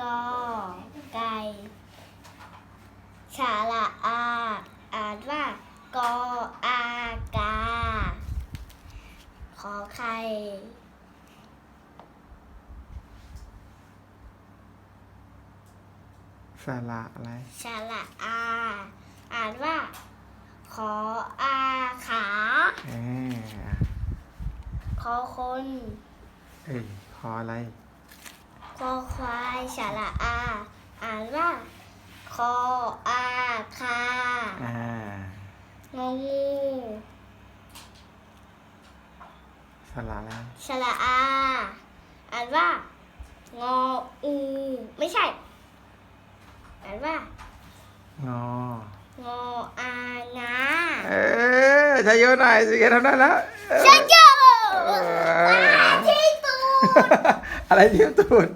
กอไก่ฉาละอา อ่านว่ากออากา ขอไข่สระอะไรฉาละอา อ่านว่า ขออาขา เออขอคน เอ้ยคออะไร คอควายฉาละอา อ่านว่า คออาคาอ่างองูสระอะไรฉาละอา อ่านว่า งออู ไม่ใช่ อ่านว่า งอ งออางาเออชายโยหน่อยสิแกทำได้แล้วฉันเจอเออที่ตูด อะไรยิ้มตูด